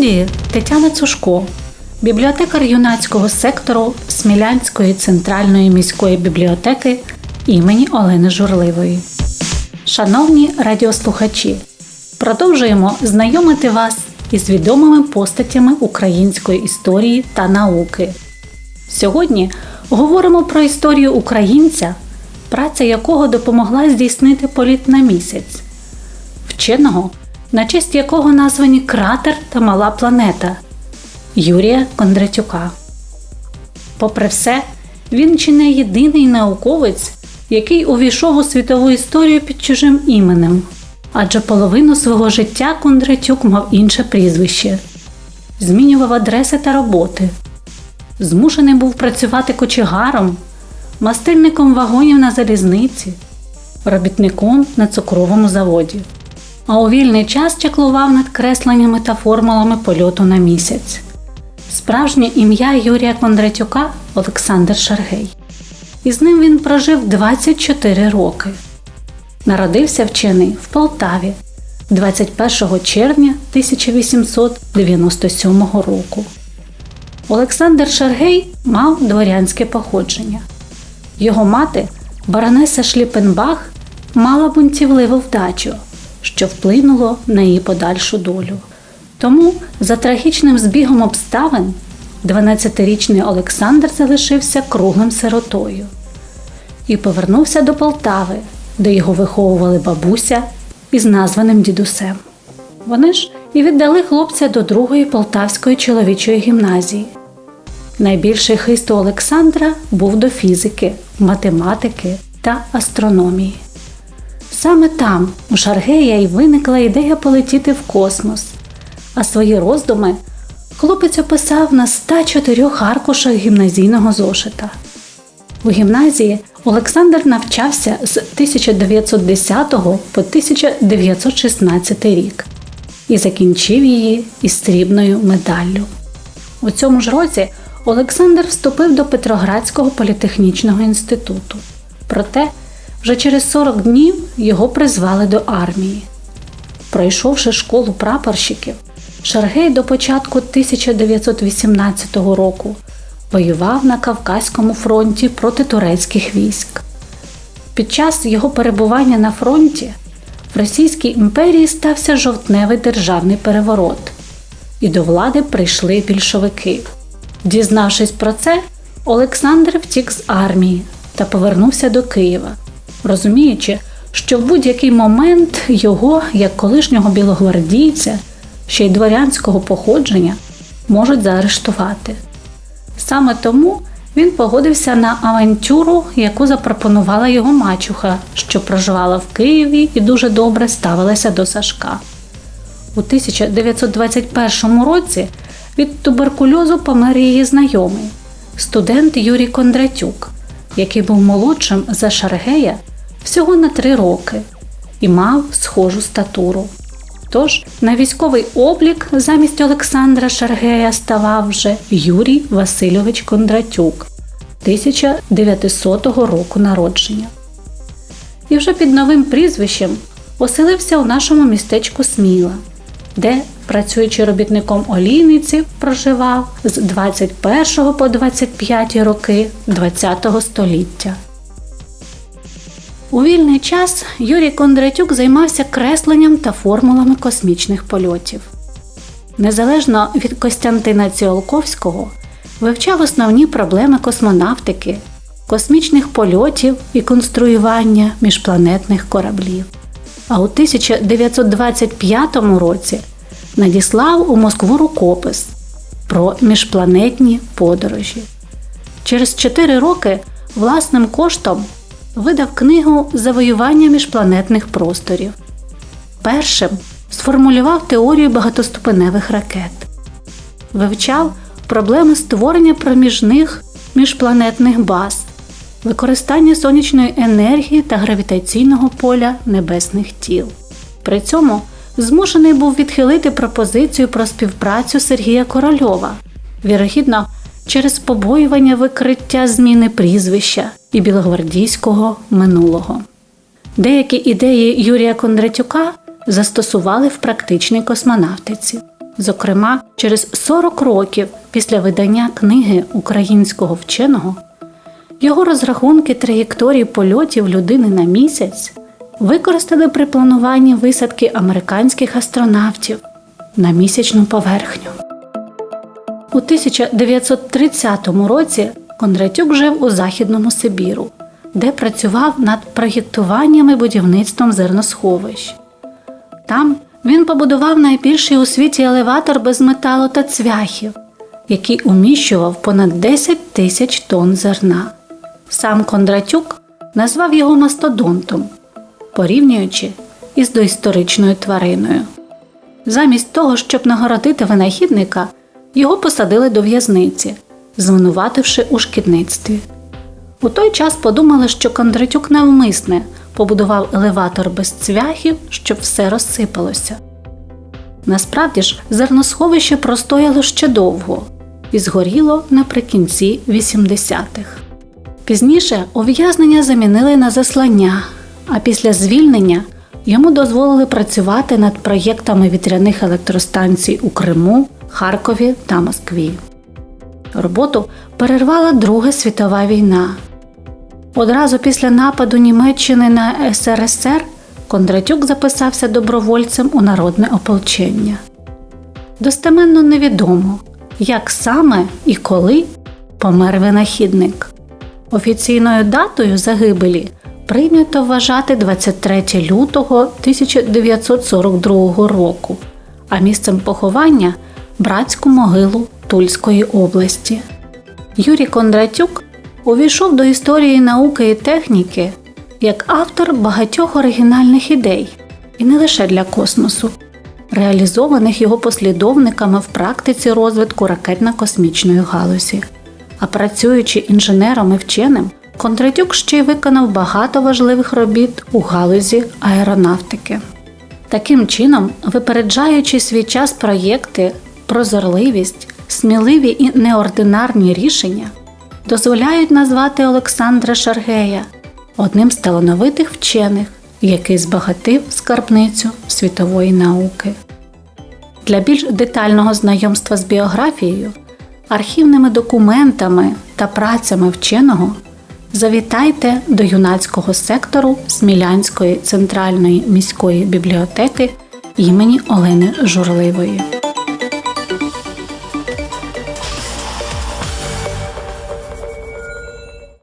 студії Тетяна Цушко, бібліотекар юнацького сектору Смілянської центральної міської бібліотеки імені Олени Журливої. Шановні радіослухачі, продовжуємо знайомити вас із відомими постатями української історії та науки. Сьогодні говоримо про історію українця, праця якого допомогла здійснити політ на місяць, вченого, на честь якого названі кратер та мала планета Юрія Кондратюка. Попри все, він чи не єдиний науковець, який увійшов у світову історію під чужим іменем, адже половину свого життя Кондратюк мав інше прізвище, змінював адреси та роботи, змушений був працювати кочегаром, мастильником вагонів на залізниці, робітником на цукровому заводі. А у вільний час чаклував над кресленнями та формулами польоту на місяць. Справжнє ім'я Юрія Кондратюка Олександр Шаргей. І з ним він прожив 24 роки. Народився вчений в Полтаві 21 червня 1897 року. Олександр Шаргей мав дворянське походження. Його мати, баронеса Шліпенбах, мала бунтівливу вдачу, що вплинуло на її подальшу долю. Тому, за трагічним збігом обставин, 12-річний Олександр залишився круглим сиротою і повернувся до Полтави, де його виховували бабуся із названим дідусем. Вони ж і віддали хлопця до другої полтавської чоловічої гімназії. Найбільший хист у Олександра був до фізики, математики та астрономії. Саме там, у Шаргея, й виникла ідея полетіти в космос, а свої роздуми хлопець описав на 104 аркушах гімназійного зошита. У гімназії Олександр навчався з 1910 по 1916 рік і закінчив її із срібною медаллю. У цьому ж році Олександр вступив до Петроградського політехнічного інституту. Проте вже через 40 днів його призвали до армії. Пройшовши школу прапорщиків, Шаргей до початку 1918 року воював на Кавказькому фронті проти турецьких військ. Під час його перебування на фронті в Російській імперії стався жовтневий державний переворот, і до влади прийшли більшовики. Дізнавшись про це, Олександр втік з армії та повернувся до Києва, розуміючи, що в будь-який момент його, як колишнього білогвардійця, ще й дворянського походження, можуть заарештувати. Саме тому він погодився на авантюру, яку запропонувала його мачуха, що проживала в Києві і дуже добре ставилася до Сашка. У 1921 році від туберкульозу помер її знайомий, студент Юрій Кондратюк, який був молодшим за Шаргея всього на три роки і мав схожу статуру. Тож на військовий облік замість Олександра Шаргея ставав вже Юрій Васильович Кондратюк 1900 року народження. І вже під новим прізвищем оселився у нашому містечку Сміла, де, працюючи робітником олійниці, проживав з 21 по 25 роки ХХ століття. У вільний час Юрій Кондратюк займався кресленням та формулами космічних польотів. Незалежно від Костянтина Ціолковського, вивчав основні проблеми космонавтики, космічних польотів і конструювання міжпланетних кораблів. А у 1925 році надіслав у Москву рукопис про міжпланетні подорожі. Через 4 роки власним коштом видав книгу Завоювання міжпланетних просторів. Першим сформулював теорію багатоступеневих ракет, вивчав проблеми створення проміжних міжпланетних баз, використання сонячної енергії та гравітаційного поля небесних тіл. При цьому змушений був відхилити пропозицію про співпрацю Сергія Корольова. Вірогідно, через побоювання викриття зміни прізвища і білогвардійського минулого. Деякі ідеї Юрія Кондратюка застосували в практичній космонавтиці. Зокрема, через 40 років після видання книги українського вченого його розрахунки траєкторії польотів людини на місяць використали при плануванні висадки американських астронавтів на місячну поверхню. У 1930 році Кондратюк жив у Західному Сибіру, де працював над проєктуванням і будівництвом зерносховищ. Там він побудував найбільший у світі елеватор без металу та цвяхів, який уміщував понад 10 тисяч тонн зерна. Сам Кондратюк назвав його мастодонтом, порівнюючи із доісторичною твариною. Замість того, щоб нагородити винахідника, його посадили до в'язниці, звинувативши у шкідництві. У той час подумали, що Кондратюк навмисне побудував елеватор без цвяхів, щоб все розсипалося. Насправді ж, зерносховище простояло ще довго і згоріло наприкінці 80-х. Пізніше ув'язнення замінили на заслання, а після звільнення йому дозволили працювати над проєктами вітряних електростанцій у Криму, Харкові та Москві. Роботу перервала Друга світова війна. Одразу після нападу Німеччини на СРСР Кондратюк записався добровольцем у народне ополчення. Достеменно невідомо, як саме і коли помер винахідник. Офіційною датою загибелі прийнято вважати 23 лютого 1942 року, а місцем поховання братську могилу Тульської області. Юрій Кондратюк увійшов до історії науки і техніки як автор багатьох оригінальних ідей, і не лише для космосу, реалізованих його послідовниками в практиці розвитку ракетно-космічної галузі. А працюючи інженером і вченим, Кондратюк ще й виконав багато важливих робіт у галузі аеронавтики. Таким чином, випереджаючи свій час проєкти, прозорливість, сміливі і неординарні рішення, дозволяють назвати Олександра Шаргея одним з талановитих вчених, який збагатив скарбницю світової науки. Для більш детального знайомства з біографією, архівними документами та працями вченого завітайте до юнацького сектору Смілянської центральної міської бібліотеки імені Олени Журливої.